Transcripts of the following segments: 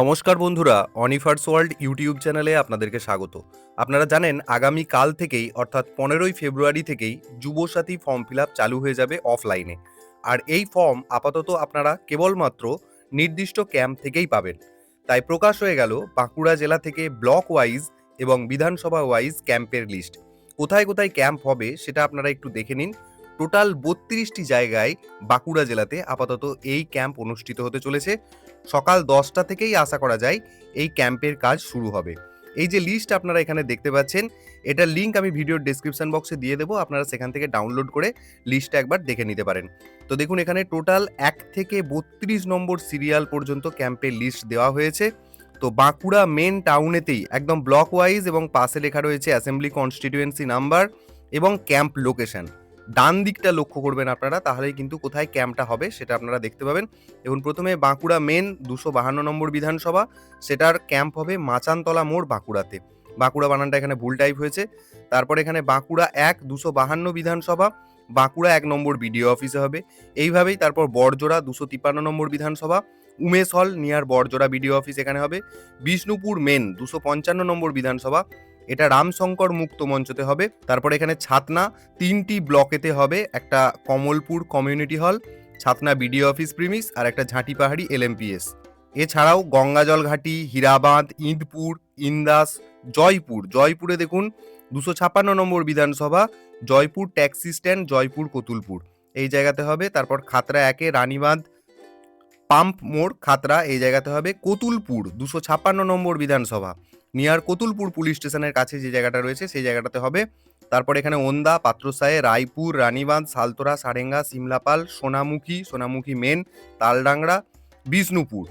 নমস্কার বন্ধুরা অনিফার্স world YouTube চ্যানেলে আপনাদেরকে স্বাগত। আপনারা জানেন, আগামী কাল থেকেই, অর্থাৎ পনেরোই ফেব্রুয়ারি থেকেই, যুবসাথী ফর্ম ফিল চালু হয়ে যাবে অফলাইনে আর এই ফর্ম আপাতত আপনারা কেবলমাত্র নির্দিষ্ট ক্যাম্প থেকেই পাবেন। তাই প্রকাশ হয়ে গেল বাঁকুড়া জেলা থেকে ব্লক ওয়াইজ এবং বিধানসভা ওয়াইজ ক্যাম্পের লিস্ট কোথায় কোথায় ক্যাম্প হবে, সেটা আপনারা একটু দেখে নিন। টোটাল বত্রিশটি জায়গায় বাঁকুড়া জেলাতে আপাতত এই ক্যাম্প অনুষ্ঠিত হতে চলেছে। সকাল দশটা থেকেই আশা করা যায় এই ক্যাম্পের কাজ শুরু হবে। এই যে লিস্ট আপনারা এখানে দেখতে পাচ্ছেন, এটার লিঙ্ক আমি ভিডিওর ডেসক্রিপশন বক্সে দিয়ে দেবো, আপনারা সেখান থেকে ডাউনলোড করে লিস্টটা একবার দেখে নিতে পারেন। তো দেখুন, এখানে টোটাল এক থেকে বত্রিশ নম্বর সিরিয়াল পর্যন্ত ক্যাম্পের লিস্ট দেওয়া হয়েছে। তো বাঁকুড়া মেন টাউনেতেই একদম ব্লক ওয়াইজ এবং পাশে লেখা রয়েছে অ্যাসেম্বলি কনস্টিটিউয়েন্সি নাম্বার এবং ক্যাম্প লোকেশন ডান দিকটা লক্ষ্য করবেন আপনারা, তাহলেই কিন্তু কোথায় ক্যাম্পটা হবে সেটা আপনারা দেখতে পাবেন। এবং প্রথমে বাঁকুড়া মেন দুশো বাহান্ন নম্বর বিধানসভা, সেটার ক্যাম্প হবে মাচানতলা মোড় বাঁকুড়াতে। বাঁকুড়া বানানটা এখানে ভুল টাইপ হয়েছে। তারপর এখানে বাঁকুড়া এক দুশো বাহান্ন বিধানসভা, বাঁকুড়া এক নম্বর বিডিও অফিসে হবে। এইভাবেই তারপর বড়জোড়া দুশো তিপ্পান্ন নম্বর বিধানসভা, উমেশ হল নিয়ার বড়জোড়া বিডিও অফিস এখানে হবে। বিষ্ণুপুর মেন দুশো পঞ্চান্ন নম্বর বিধানসভা এটা রামশঙ্কর মুক্ত মঞ্চতে হবে। তারপর এখানে ছাতনা, তিনটি ব্লকেতে হবে। একটা Kamalpur community hall, Chhatna BDO office premises আর একটা ঝাঁটি পাহাড়ি এলএমপিএস। এছাড়াও গঙ্গাজল ঘাটি, হীরাবাঁধ ইন্দপুর ইন্দাস, জয়পুর। জয়পুরে দেখুন, দুশো ছাপ্পান্ন নম্বর বিধানসভা, জয়পুর ট্যাক্সি স্ট্যান্ড, জয়পুর কতুলপুর। এই জায়গাতে হবে। তারপর খাতরা একে, রানীবাঁধ পাম্প মোড় খাতরা এই জায়গাতে হবে কতুলপুর, দুশো ছাপ্পান্ন নম্বর বিধানসভা। নিয়ার কতুলপুর পুলিশ স্টেশনের কাছে যে জায়গাটা রয়েছে, সেই জায়গাটাতে হবে। তারপর এখানে ওন্দা, পাত্রসায়ে, রায়পুর, রানীবাঁধ সালতোরা সারেঙ্গা, সিমলাপাল, সোনামুখী সোনামুখী মেন, তালডাংরা, বিষ্ণুপুর।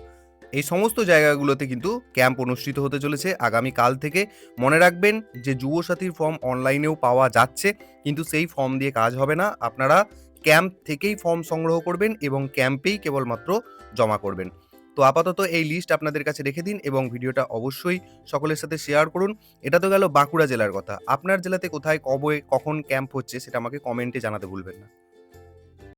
এই সমস্ত জায়গাগুলোতে কিন্তু ক্যাম্প অনুষ্ঠিত হতে চলেছে আগামী কাল থেকে। মনে রাখবেন যে যুবসাথীর ফর্ম অনলাইনেও পাওয়া যাচ্ছে, কিন্তু সেই ফর্ম দিয়ে কাজ হবে না। আপনারা ক্যাম্প থেকেই ফর্ম সংগ্রহ করবেন এবং ক্যাম্পেই কেবলমাত্র জমা করবেন। তো আপাতত এই লিস্ট আপনাদের কাছে রেখে দিন এবং ভিডিওটা অবশ্যই সকলের সাথে শেয়ার করুন। এটা তো গেল বাঁকুড়া জেলার কথা। আপনার জেলাতে কোথায় কবে, কখন ক্যাম্প হচ্ছে সেটা আমাকে কমেন্টে জানাতে ভুলবেন না।